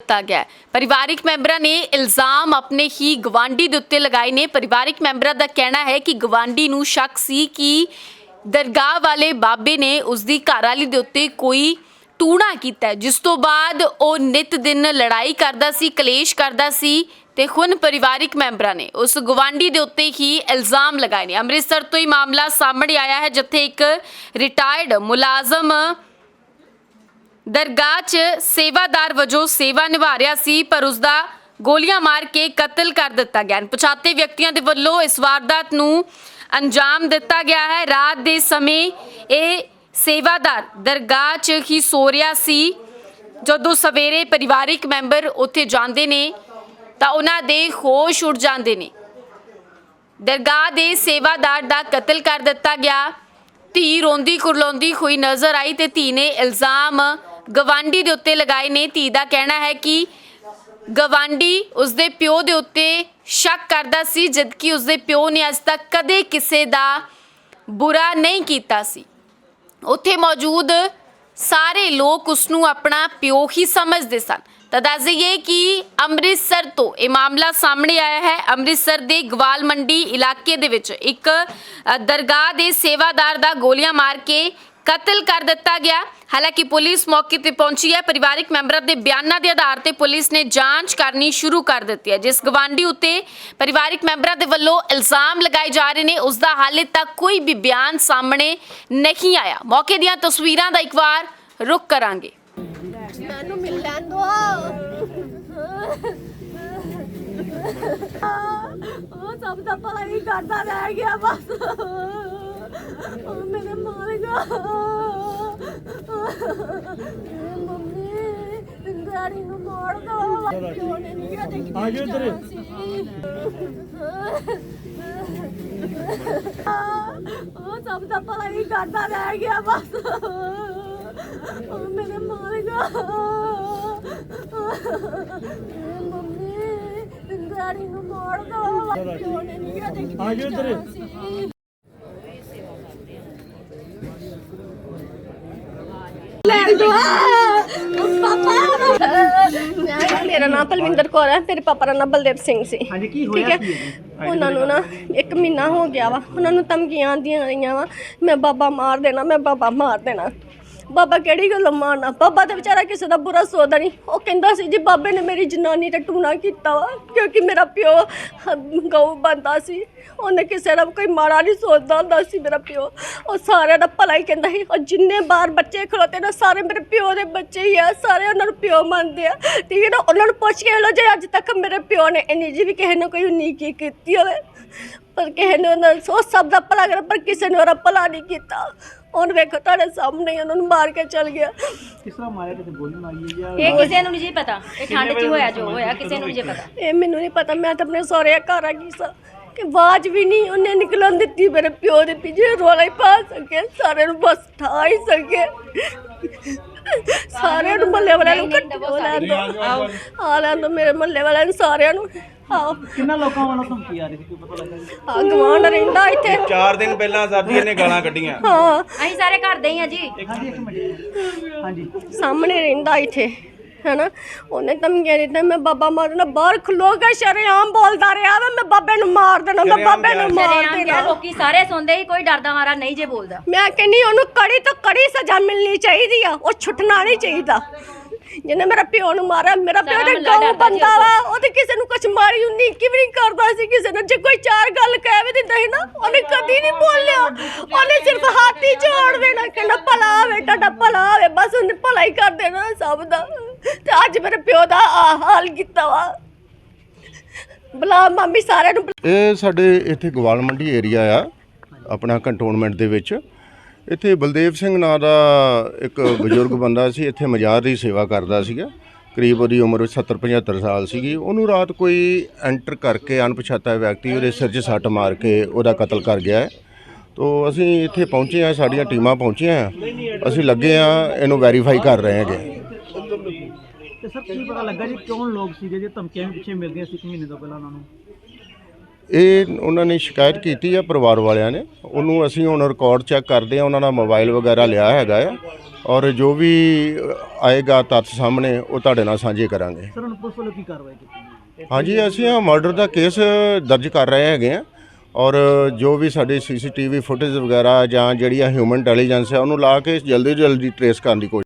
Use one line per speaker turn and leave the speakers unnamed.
ਦਿੱਤਾ ਗਿਆ ਪਰਿਵਾਰਿਕ ਮੈਂਬਰਾਂ ਨੇ ਇਲਜ਼ਾਮ ਆਪਣੇ ਹੀ ਗਵਾਂਢੀ ਦੇ ਉੱਤੇ ਲਗਾਏ ਨੇ। ਪਰਿਵਾਰਿਕ ਮੈਂਬਰਾਂ ਦਾ ਕਹਿਣਾ ਹੈ ਕਿ ਗਵਾਂਢੀ ਨੂੰ ਸ਼ੱਕ ਸੀ ਕਿ ਦਰਗਾਹ ਵਾਲੇ ਬਾਬੇ ਨੇ ਉਸ ਦੀ ਘਰਵਾਲੀ ਦੇ ਉੱਤੇ ਕੋਈ ਟੂਣਾ ਕੀਤਾ ਹੈ, ਜਿਸ ਤੋਂ ਬਾਅਦ ਉਹ ਨਿਤ ਦਿਨ ਲੜਾਈ ਕਰਦਾ ਸੀ ਕਲੇਸ਼ ਕਰਦਾ ਸੀ ਤੇ ਹੁਣ ਪਰਿਵਾਰਿਕ ਮੈਂਬਰਾਂ ਨੇ ਉਸ ਗਵਾਂਢੀ ਦੇ ਉੱਤੇ ਹੀ ਇਲਜ਼ਾਮ ਲਗਾਏ ਨੇ। ਅੰਮ੍ਰਿਤਸਰ ਤੋਂ ਹੀ ਮਾਮਲਾ ਸਾਹਮਣੇ ਆਇਆ ਹੈ ਜਿੱਥੇ ਇੱਕ ਰਿਟਾਇਰਡ ਮੁਲਾਜ਼ਮ ਦਰਗਾਹ 'ਚ ਸੇਵਾਦਾਰ ਵਜੋਂ ਸੇਵਾ ਨਿਭਾ ਰਿਹਾ ਸੀ, ਪਰ ਉਸ ਦਾ ਗੋਲੀਆਂ ਮਾਰ ਕੇ ਕਤਲ ਕਰ ਦਿੱਤਾ ਗਿਆ। ਪਛਾਤੇ ਵਿਅਕਤੀਆਂ ਦੇ ਵੱਲੋਂ ਇਸ ਵਾਰਦਾਤ ਨੂੰ ਅੰਜਾਮ ਦਿੱਤਾ ਗਿਆ ਹੈ। ਰਾਤ ਦੇ ਸਮੇਂ ਇਹ ਸੇਵਾਦਾਰ ਦਰਗਾਹ 'ਚ ਹੀ ਸੋ ਰਿਹਾ ਸੀ। ਜਦੋਂ ਸਵੇਰੇ ਪਰਿਵਾਰਿਕ ਮੈਂਬਰ ਉੱਥੇ ਜਾਂਦੇ ਨੇ, ਤਾਂ ਉਹਨਾਂ ਦੇ ਹੋਸ਼ ਉੱਡ ਜਾਂਦੇ ਨੇ। ਦਰਗਾਹ ਦੇ ਸੇਵਾਦਾਰ ਦਾ ਕਤਲ ਕਰ ਦਿੱਤਾ ਗਿਆ। ਧੀ ਰੋਂਦੀ ਕੁਰਲਾਉਂਦੀ ਹੋਈ ਨਜ਼ਰ ਆਈ ਤੇ ਧੀ ਨੇ ਇਲਜ਼ਾਮ ਗਵਾਂਢੀ ਦੇ ਉੱਤੇ ਲਗਾਏ ਨੇ ਧੀ ਦਾ ਕਹਿਣਾ ਹੈ ਕਿ ਗਵਾਂਢੀ ਉਸਦੇ ਪਿਓ ਦੇ ਉੱਤੇ ਸ਼ੱਕ ਕਰਦਾ ਸੀ, ਜਦਕਿ ਉਸਦੇ ਪਿਓ ਨੇ ਅੱਜ ਤੱਕ ਕਦੇ ਕਿਸੇ ਦਾ ਬੁਰਾ ਨਹੀਂ ਕੀਤਾ ਸੀ। ਉੱਥੇ ਮੌਜੂਦ ਸਾਰੇ ਲੋਕ ਉਸ ਨੂੰ ਆਪਣਾ ਪਿਓ ਹੀ ਸਮਝਦੇ ਸਨ। ਤਾਂ ਦੱਸ ਦਈਏ ਕਿ ਅੰਮ੍ਰਿਤਸਰ ਤੋਂ ਇਹ ਮਾਮਲਾ ਸਾਹਮਣੇ ਆਇਆ ਹੈ। ਅੰਮ੍ਰਿਤਸਰ ਦੇ ਗਵਾਲ ਮੰਡੀ ਇਲਾਕੇ ਦੇ ਵਿੱਚ ਇੱਕ ਦਰਗਾਹ ਦੇ ਸੇਵਾਦਾਰ ਦਾ ਗੋਲੀਆਂ ਮਾਰ ਕੇ ਕਤਲ ਕਰ ਦਿੱਤਾ ਗਿਆ। ਹਾਲਾਂਕਿ ਪੁਲਿਸ ਮੌਕੇ ਤੇ ਪਹੁੰਚੀ ਹੈ। ਪਰਿਵਾਰਿਕ ਮੈਂਬਰਾਂ ਦੇ ਬਿਆਨਾਂ ਦੇ ਆਧਾਰ ਤੇ ਪੁਲਿਸ ਨੇ ਜਾਂਚ ਕਰਨੀ ਸ਼ੁਰੂ ਕਰ ਦਿੱਤੀ ਹੈ। ਜਿਸ ਗਵਾਂਢੀ ਉੱਤੇ ਪਰਿਵਾਰਿਕ ਮੈਂਬਰਾਂ ਦੇ ਵੱਲੋਂ ਇਲਜ਼ਾਮ ਲਗਾਏ ਜਾ ਰਹੇ ਨੇ, ਉਸ ਦਾ ਹਾਲੇ ਤੱਕ ਕੋਈ ਵੀ ਬਿਆਨ ਸਾਹਮਣੇ ਨਹੀਂ ਆਇਆ। ਮੌਕੇ ਦੀਆਂ ਤਸਵੀਰਾਂ ਦਾ ਇੱਕ ਵਾਰ ਰੁਕ ਕਰਾਂਗੇ।
ਮੈਨੂੰ ਮਿਲ ਲੈਣ ਦੋ। ਉਹ ਸਭ ਦਾ ਭਲਾ ਹੀ ਕਰਦਾ ਰਹਿ ਗਿਆ ਬਸ। ਉਹ ਮੇਰੇ ਮਾਰੇਗਾ ਮੰਮੀ ਡੈਡੀ ਨੂੰ ਮਾਰ ਦੋ। ਕਿਉਂ ਨਹੀਂ ਕਦੇ
ਆ ਜਾਓ ਇੱਧਰ।
ਉਹ ਸਭ ਦਾ ਭਲਾ ਹੀ ਕਰਦਾ ਰਹਿ ਗਿਆ ਬਸ। ਉਹ ਮੇਰੇ ਮਾਰੇਗਾ ਮੰਮੀ ਡੈਡੀ ਨੂੰ ਮਾਰ ਦੋ। ਕਿਉਂ ਨਹੀਂ ਕਦੇ
ਆ ਜਾਓ ਇੱਧਰ।
ਲੈਣ ਦੋ ਪਾਪਾ ਮੇਰਾ ਨਾਮ ਪਲਵਿੰਦਰ ਕੌਰ ਹੈ ਮੇਰੇ ਪਾਪਾ ਦਾ ਨਾਮ ਬਲਦੇਵ ਸਿੰਘ ਸੀ।
ਹਾਂਜੀ ਕੀ
ਠੀਕ
ਹੋਇਆ
ਹੈ? ਉਹਨਾਂ ਨੂੰ ਨਾ ਇੱਕ ਮਹੀਨਾ ਹੋ ਗਿਆ ਵਾ। ਉਹਨਾਂ ਨੂੰ ਧਮਕੀਆਂ ਆਉਂਦੀਆਂ ਰਹੀਆਂ ਵਾ। ਮੈਂ ਬਾਬਾ ਮਾਰ ਦੇਣਾ ਮੈਂ ਬਾਬਾ ਮਾਰ ਦੇਣਾ। ਬਾਬਾ ਕਿਹੜੀ ਗੱਲ ਮਾਰਨਾ? ਬਾਬਾ ਤੇ ਵਿਚਾਰਾ ਕਿਸੇ ਦਾ ਬੁਰਾ ਸੋਚਦਾ ਨਹੀਂ। ਉਹ ਕਹਿੰਦਾ ਸੀ ਜੀ, ਬਾਬੇ ਨੇ ਮੇਰੀ ਜਨਾਨੀ ਤੇ ਟੂਣਾ ਕੀਤਾ ਵਾ, ਕਿਉਂਕਿ ਮੇਰਾ ਪਿਓ ਗਊ ਬੰਦਾ ਸੀ। ਉਹਨੇ ਕਿਸੇ ਦਾ ਕੋਈ ਮਾੜਾ ਨਹੀਂ ਸੋਚਦਾ ਹੁੰਦਾ ਸੀ ਮੇਰਾ ਪਿਓ। ਉਹ ਸਾਰਿਆਂ ਦਾ ਭਲਾ ਹੀ ਕਹਿੰਦਾ ਸੀ। ਉਹ ਜਿੰਨੇ ਬਾਹਰ ਬੱਚੇ ਖਲੋਤੇ ਨਾ, ਸਾਰੇ ਮੇਰੇ ਪਿਓ ਦੇ ਬੱਚੇ ਹੀ ਆ, ਸਾਰੇ ਉਹਨਾਂ ਨੂੰ ਪਿਓ ਮੰਨਦੇ ਆ। ਠੀਕ ਹੈ ਨਾ, ਉਹਨਾਂ ਨੂੰ ਪੁੱਛ ਕੇ ਲੋ ਜੇ ਅੱਜ ਤੱਕ ਮੇਰੇ ਪਿਓ ਨੇ ਇੰਨੀ ਜੀ ਵੀ ਕਿਸੇ ਨੂੰ ਕੋਈ ਨੀਕੀ ਕੀਤੀ ਹੋਵੇ। ਪਰ ਕਿਸੇ ਨੇ ਉਹਨਾਂ ਸੋ ਸਭ ਦਾ ਭਲਾ ਕਰ ਪਰ ਕਿਸੇ ਨੇ ਉਹਦਾ ਭਲਾ ਨਹੀਂ ਕੀਤਾ ਹੁਣ ਵੇਖੋ ਤੁਹਾਡੇ ਸਾਹਮਣੇ ਹੀ ਉਹਨਾਂ ਨੂੰ ਮਾਰ ਕੇ ਚਲ ਗਿਆ
ਕਿਸ ਤਰ੍ਹਾਂ ਮਾਰਿਆ ਕਿਸੇ ਗੋਲੀ ਮਾਰੀ ਹੈ
ਇਹ ਕਿਸੇ ਨੂੰ ਨਹੀਂ ਪਤਾ ਇਹ ਠੰਡ 'ਚ ਹੋਇਆ ਜੋ ਹੋਇਆ ਕਿਸੇ ਨੂੰ ਨਹੀਂ ਪਤਾ
ਇਹ ਮੈਨੂੰ ਨਹੀਂ ਪਤਾ ਮੈਂ ਤਾਂ ਆਪਣੇ ਸਹੁਰੇ ਘਰ ਆ ਗਈ ਸਾਂ ਕਿ ਆਵਾਜ਼ ਵੀ ਨਹੀਂ ਉਹਨੇ ਨਿਕਲਣ ਦਿੱਤੀ ਮੇਰੇ ਪਿਓ ਦੇ ਪਿੱਛੇ ਰੋਲਾ ਹੀ ਪਾ ਸਕੇ ਸਾਰਿਆਂ ਨੂੰ ਬਸ ਠਾ ਹੀ ਸਕੇ ਸਾਰਿਆਂ ਨੂੰ ਮੱਲੇ ਵਾਲਿਆਂ ਨੂੰ ਕੱਟੋ ਦੋ ਆ ਲੈਣ ਦੋ ਮੇਰੇ ਮੱਲੇ ਵਾਲਿਆਂ ਨੂੰ ਸਾਰਿਆਂ ਨੂੰ
ਕਿੰਨਾ ਲੋਕਾਂ ਵੱਲੋਂ ਧਮਕੀ ਆ ਰਹੀ ਸੀ ਕੋਈ ਪਤਾ ਲੱਗਾ ਜੀ?
ਗਵਾਂਡ ਰਹਿੰਦਾ ਇੱਥੇ।
ਚਾਰ ਦਿਨ ਪਹਿਲਾਂ ਜੀ ਨੇ ਗਾਲਾਂ ਕੱਢੀਆਂ।
ਹਾਂ।
ਅਸੀਂ ਸਾਰੇ ਘਰ ਦੇ ਹੀ ਆ ਜੀ।
ਹਾਂਜੀ ਇੱਕ ਮਿੰਟ। ਹਾਂਜੀ।
ਸਾਹਮਣੇ ਰਹਿੰਦਾ ਇੱਥੇ ਹੈਨਾ? ਉਹਨੇ ਧਮਕੀਆਂ ਦਿੱਤਾ ਮੈਂ ਬਾਬਾ ਮਾਰਨਾ ਬਾਹਰ ਖਲੋ ਕੇ ਸ਼ਰੇਆਮ ਬੋਲਦਾ ਰਿਹਾ ਵਾ ਮੈਂ ਬਾਬੇ ਨੂੰ ਮਾਰ ਦੇਣਾ ਮੈਂ
ਸ਼ਰੇਆਮ
ਬਾਬੇ ਨੂੰ ਮਾਰ
ਸ਼ਰੇਆਮ
ਦੇਣਾ।
ਕਿਹਾ ਲੋਕੀ ਸਾਰੇ ਸੁਣਦੇ ਹੀ ਕੋਈ ਡਰਦਾ ਮਾਰਾ ਨਹੀਂ ਜੇ ਬੋਲਦਾ।
ਮੈਂ ਕਹਿੰਨੀ ਉਹਨੂੰ ਕੜੀ ਤੋਂ ਕੜੀ ਸਜ਼ਾ ਮਿਲਣੀ ਚਾਹੀਦੀ ਆ ਉਹ ਛੁੱਟਣਾ ਨਹੀਂ ਚਾਹੀਦਾ। ਜਿਹਨੇ ਮੇਰਾ ਪਿਓ ਨੂੰ ਮਾਰਿਆ ਮੇਰਾ ਪਿਓ ਤੇ ਗਾਉਂ ਬੰਦਾ ਵਾ ਉਹ ਤੇ ਕਿਸੇ ਨੂੰ ਕੁਛ ਮਾਰੀ ਹੁੰਦੀ ਕਿ ਵੀ ਨਹੀਂ ਕਰਦਾ ਸੀ ਕਿਸੇ ਨੂੰ। ਜੇ ਕੋਈ ਚਾਰ ਗੱਲ ਕਹਿ ਵੀ ਦਿੰਦਾ ਸੀ ਨਾ ਉਹਨੇ ਕਦੀ ਨਹੀਂ ਬੋਲਿਆ। ਉਹਨੇ ਸਿਰਫ ਹੱਥ ਹੀ ਜੋੜ ਦੇਣਾ ਕਹਿੰਦਾ ਭਲਾ ਹੋਵੇ ਤੁਹਾਡਾ ਭਲਾ ਹੋਵੇ ਬਸ ਉਹਨੇ ਭਲਾ ਹੀ ਕਰ ਦੇਣਾ ਸਭ ਦਾ। ਤੇ ਅੱਜ ਮੇਰੇ ਪਿਓ ਦਾ ਆ ਹਾਲ ਕੀਤਾ ਵਾ। ਬਲਾ ਮਾਮੀ ਸਾਰਿਆਂ ਨੂੰ।
ਇਹ ਸਾਡੇ ਇੱਥੇ ਗਵਾਲ ਮੰਡੀ ਏਰੀਆ ਆ ਆਪਣਾ ਕੰਟੋਨਮੈਂਟ ਦੇ ਵਿੱਚ। ਇੱਥੇ ਬਲਦੇਵ ਸਿੰਘ ਨਾਂ ਦਾ ਇੱਕ ਬਜ਼ੁਰਗ ਬੰਦਾ ਸੀ, ਇੱਥੇ ਮਜ਼ਾਰ ਦੀ ਸੇਵਾ ਕਰਦਾ ਸੀਗਾ। ਕਰੀਬ ਉਹਦੀ ਉਮਰ 70 75 ਸਾਲ ਸੀਗੀ। ਉਹਨੂੰ ਰਾਤ ਕੋਈ ਐਂਟਰ ਕਰਕੇ ਅਣਪਛਾਤਾ ਵਿਅਕਤੀ ਉਹਦੇ ਸਿਰ 'ਚ ਸੱਟ ਮਾਰ ਕੇ ਉਹਦਾ ਕਤਲ ਕਰ ਗਿਆ ਹੈ। ਤੋ ਅਸੀਂ ਇੱਥੇ ਪਹੁੰਚੇ ਆ ਸਾਡੀਆਂ ਟੀਮਾਂ ਪਹੁੰਚੀਆਂ ਆ ਅਸੀਂ ਲੱਗੇ ਆ ਇਹਨੂੰ ਵੈਰੀਫਾਈ ਕਰ ਰਹੇ ਹਾਂਗੇ।
ਤੇ ਸਰ, ਕੀ ਪਤਾ ਲੱਗਾ ਜੀ ਕੌਣ ਲੋਕ ਸੀਗੇ, ਜੇ ਧਮਕੀਆਂ ਪਿੱਛੇ ਮਿਲਦੀਆਂ ਸੀ ਇੱਕ ਮਹੀਨੇ ਤੋਂ ਪਹਿਲਾਂ ਉਹਨਾਂ ਨੂੰ?
ਇਹ ਉਹਨਾਂ ਨੇ ਸ਼ਿਕਾਇਤ ਕੀਤੀ ਆ ਪਰਿਵਾਰ ਵਾਲਿਆਂ ਨੇ। ਉਹਨੂੰ ਅਸੀਂ ਹੁਣ ਰਿਕਾਰਡ ਚੈੱਕ ਕਰਦੇ ਆ ਉਹਨਾਂ ਦਾ ਮੋਬਾਈਲ ਵਗੈਰਾ ਲਿਆ ਹੈਗਾ ਆ। ਔਰ ਜੋ ਵੀ ਆਏਗਾ ਤੱਥ ਸਾਹਮਣੇ ਉਹ ਤੁਹਾਡੇ ਨਾਲ ਸਾਂਝੇ ਕਰਾਂਗੇ।
ਸਰ ਹੁਣ ਪੁਲਿਸ ਵੱਲੋਂ ਕੀ ਕਾਰਵਾਈ ਕੀਤੀ
ਹਾਂਜੀ ਅਸੀਂ ਆ ਮਰਡਰ ਦਾ ਕੇਸ ਦਰਜ ਕਰ ਰਹੇ ਹੈਗੇ ਆ। ਔਰ ਜੋ ਵੀ ਸਾਡੇ ਸੀਸੀਟੀਵੀ ਫੁਟੇਜ ਵਗੈਰਾ ਜਾਂ ਜਿਹੜੀ ਆ ਹਿਊਮਨ ਇੰਟੈਲੀਜੈਂਸ ਹੈ ਉਹਨੂੰ ਲਾ ਕੇ ਜਲਦੀ ਜਲਦੀ ਟਰੇਸ ਕਰਨ ਦੀ ਕੋਸ਼ਿਸ਼